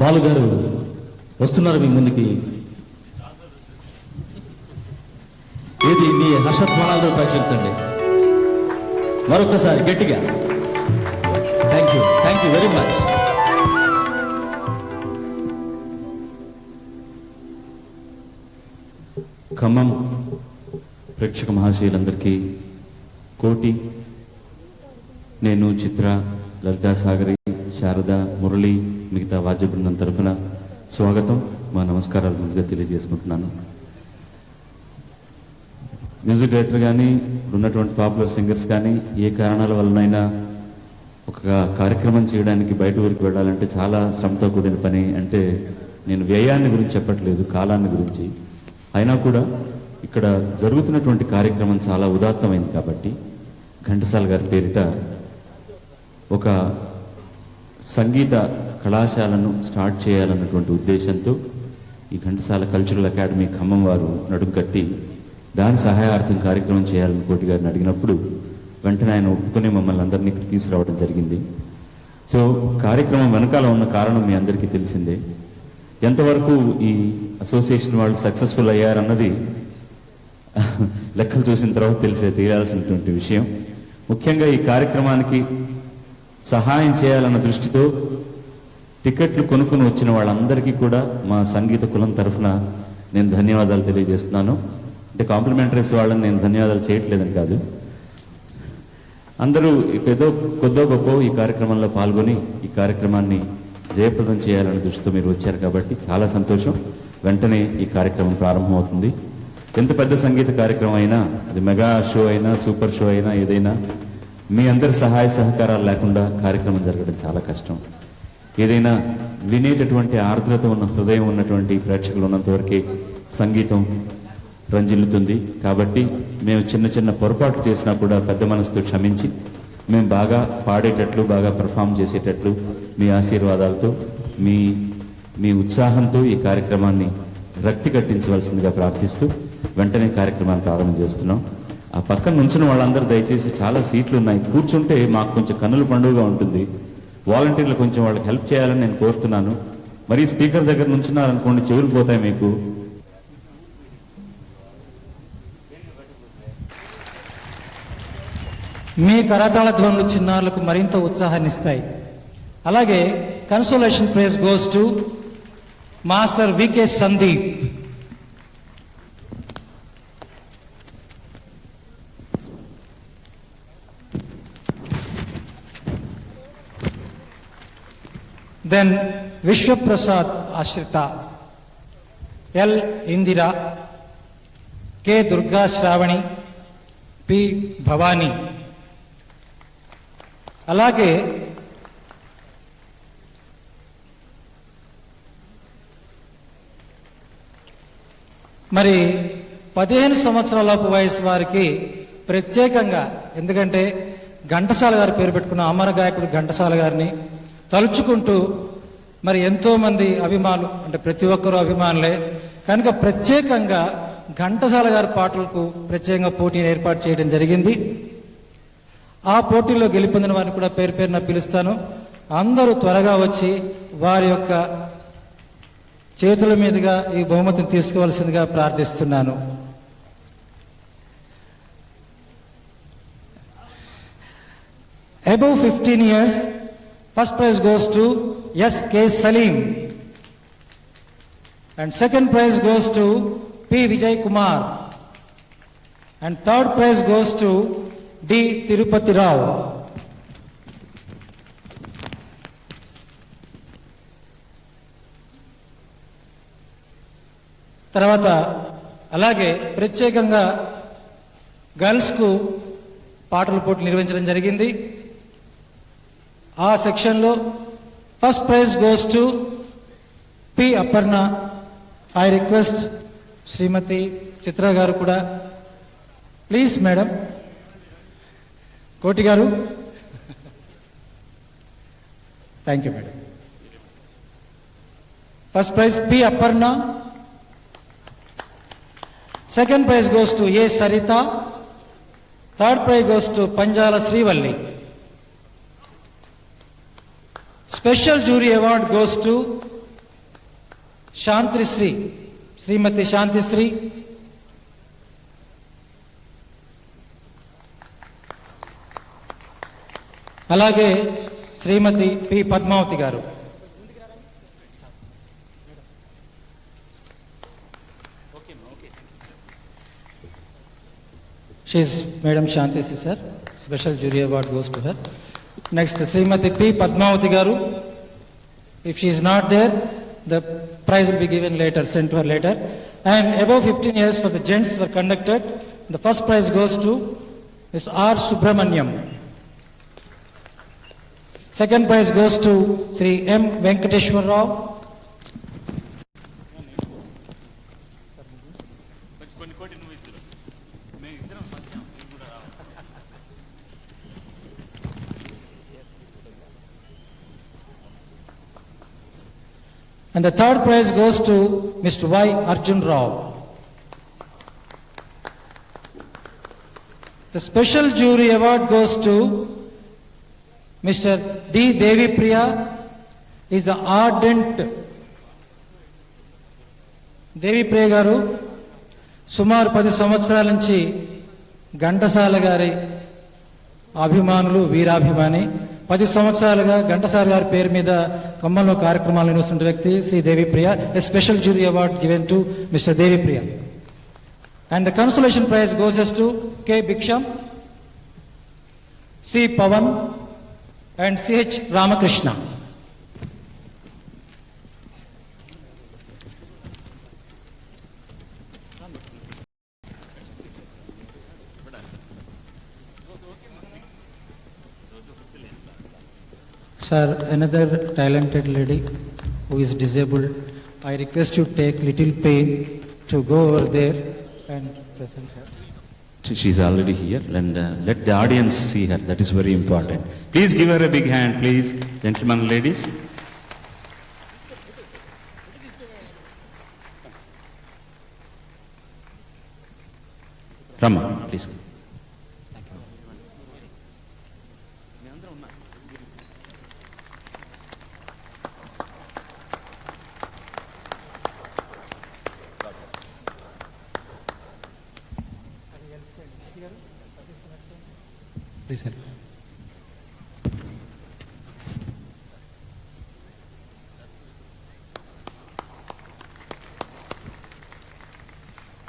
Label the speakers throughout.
Speaker 1: బాలుగారు వస్తున్నారు మీ ముందుకి. ఏది మీ హర్షధ్వానాలతో ప్రేక్షించండి మరొకసారి గట్టిగా. Thank you thank you very much Khammam ప్రేక్షక మహాశయులందరికీ కోటి నేను చిత్ర లలితా సాగరి శారద మురళి మిగతా వాద్య బృందం తరఫున స్వాగతం. మా నమస్కారాలు ముందుగా తెలియజేసుకుంటున్నాను. మ్యూజిక్ డైరెక్టర్ కానీ ఉన్నటువంటి పాపులర్ సింగర్స్ కానీ ఏ కారణాల వలనైనా ఒక కార్యక్రమం చేయడానికి బయట ఊరికి వెళ్ళాలంటే చాలా శ్రమతో కూడిన పని. అంటే నేను వ్యయాన్ని గురించి చెప్పట్లేదు కాలాన్ని గురించి. అయినా కూడా ఇక్కడ జరుగుతున్నటువంటి కార్యక్రమం చాలా ఉదాత్తమైంది కాబట్టి ఘంటసాల గారి పేరిట ఒక సంగీత కళాశాలను స్టార్ట్ చేయాలన్నటువంటి ఉద్దేశంతో ఈ ఘంటసాల కల్చరల్ అకాడమీ ఖమ్మం వారు నడుం కట్టి దాని సహాయార్థం కార్యక్రమం చేయాలని కోటి గారిని అడిగినప్పుడు వెంటనే ఆయన ఒప్పుకొని మమ్మల్ని అందరినీ ఇక్కడ తీసుకురావడం జరిగింది. సో కార్యక్రమం వెనకాల ఉన్న కారణం మీ అందరికీ తెలిసిందే. ఎంతవరకు ఈ అసోసియేషన్ వాళ్ళు సక్సెస్ఫుల్ అయ్యారన్నది లెక్కలు చూసిన తర్వాత తెలిసే తీరాల్సినటువంటి విషయం. ముఖ్యంగా ఈ కార్యక్రమానికి సహాయం చేయాలన్న దృష్టితో టికెట్లు కొనుక్కుని వచ్చిన వాళ్ళందరికీ కూడా మా సంగీత కులం తరఫున నేను ధన్యవాదాలు తెలియజేస్తున్నాను. అంటే కాంప్లిమెంటరీస్ వాళ్ళని నేను ధన్యవాదాలు చేయట్లేదని కాదు. అందరూ ఏదో కొద్దో గొప్ప ఈ కార్యక్రమంలో పాల్గొని ఈ కార్యక్రమాన్ని జయప్రదం చేయాలనే దృష్టితో మీరు వచ్చారు కాబట్టి చాలా సంతోషం. వెంటనే ఈ కార్యక్రమం ప్రారంభమవుతుంది. ఎంత పెద్ద సంగీత కార్యక్రమం అయినా అది మెగా షో అయినా సూపర్ షో అయినా ఏదైనా మీ అందరి సహాయ సహకారాలు లేకుండా కార్యక్రమం జరగడం చాలా కష్టం. ఏదైనా వినేటటువంటి ఆర్ద్రత ఉన్న హృదయం ఉన్నటువంటి ప్రేక్షకులు ఉన్నంత వరకే సంగీతం రంజిల్లుతుంది. కాబట్టి మేము చిన్న చిన్న పొరపాట్లు చేసినా కూడా పెద్ద మనసుతో క్షమించి మేము బాగా పాడేటట్లు బాగా పెర్ఫామ్ చేసేటట్లు మీ ఆశీర్వాదాలతో మీ మీ ఉత్సాహంతో ఈ కార్యక్రమాన్ని రక్తి కట్టించవలసిందిగా ప్రార్థిస్తూ వెంటనే కార్యక్రమాన్ని ప్రారంభం చేస్తున్నాం. ఆ పక్కన నుంచిన వాళ్ళందరూ దయచేసి చాలా సీట్లు ఉన్నాయి కూర్చుంటే మాకు కొంచెం కన్నుల పండుగగా ఉంటుంది. వాలంటీర్లు కొంచెం వాళ్ళకి హెల్ప్ చేయాలని నేను కోరుతున్నాను. మరి స్పీకర్ దగ్గర నుంచున్నారనుకోండి చెవులు పోతాయి మీకు.
Speaker 2: మీ కరతాళ ధ్వనులు చిన్నారులకు మరింత ఉత్సాహాన్ని ఇస్తాయి అలాగే consolation prize goes to master VK Sandeep then Vishwaprasad Ashritha L Indira K Durga Shravani P Bhavani అలాగే మరి పదిహేను సంవత్సరాలపు వయసు వారికి ప్రత్యేకంగా ఎందుకంటే ఘంటసాల గారి పేరు పెట్టుకున్న అమర గాయకుడు ఘంటసాల గారిని తలుచుకుంటూ మరి ఎంతోమంది అభిమానులు అంటే ప్రతి ఒక్కరూ అభిమానులే. కనుక ప్రత్యేకంగా ఘంటసాల గారి పాటలకు ప్రత్యేకంగా పోటీని ఏర్పాటు చేయడం జరిగింది. ఆ పోటీలో గెలుపొందిన వారిని కూడా పేరు పేరున పిలుస్తాను. అందరూ త్వరగా వచ్చి వారి యొక్క చేతుల మీదుగా ఈ బహుమతిని తీసుకోవాల్సిందిగా ప్రార్థిస్తున్నాను. Above fifteen years first prize goes to S K Salim and second prize goes to P Vijay Kumar and third prize goes to D Tirupati Rao తర్వాత అలాగే ప్రత్యేకంగా గర్ల్స్కు పాటల పోటీ నిర్వహించడం జరిగింది. ఆ సెక్షన్లో first prize goes to P Aparna I request Shrimati Chitra garu కూడా please madam Koti garu. Thank you madam first prize P Aparna second prize goes to A Saritha third prize goes to Panjala Srivalli special jury award goes to Shanthisri Shrimati Shanthisri అలాగే Shrimati P Padmavathi garu she madam Shanthisri sir special jury award goes to her next Shrimati P Padmavathi గారు If she is not there, the prize will be given later, sent to her later. And above 15 years for the gents were conducted. The first prize goes to Mr. R. Subramanyam. Second prize goes to Sri M. Venkateshwar Rao. And the third prize goes to Mr. Y. Arjun Rao. The special jury award goes to Mr. D. Devi Priya. is the ardent Devi Priya garu సుమారు పది సంవత్సరాల నుంచి ఘంటసాల గారి అభిమానులు వీరాభిమాని పది సంవత్సరాలుగా ఘంటసార్ గారి పేరు మీద ఖమ్మంలో కార్యక్రమాలు నిర్వహిస్తున్న వ్యక్తి Shri Devipriya a special jury award given to mister Devipriya. And the consolation prize goes to K Bhiksham C Pavan and CH Ramakrishna Sir, another talented lady who is disabled, I request you take little pain to go over there and present her.
Speaker 1: She- She's already here and uh, let the audience see her. That is very important. Please give her a big hand, please, gentlemen ladies. Rama, please.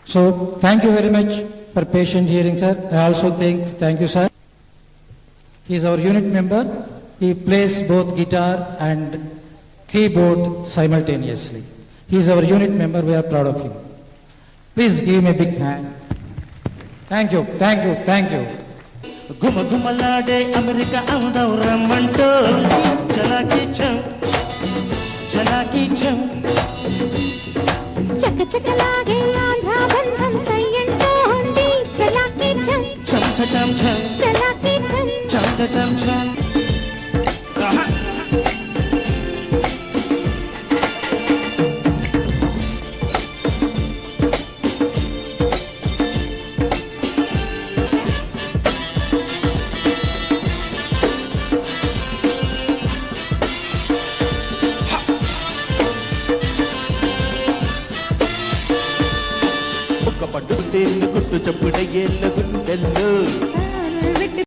Speaker 2: So, thank you very much for patient hearing, sir. I also thank, thank you, sir. He is our unit member. He plays both guitar and keyboard simultaneously. He is our unit member. We are proud of him. Please give him a big hand. Thank you, thank you, thank you.
Speaker 3: గుమగుమలాడే America అందం రమ్మంటూ చలాకీ చం చలాకీ చం.
Speaker 4: చకచకలాగే ఆంధ్రా బంధం సయ్యంటోంది చలాకీ ఛం
Speaker 3: చం చ చం.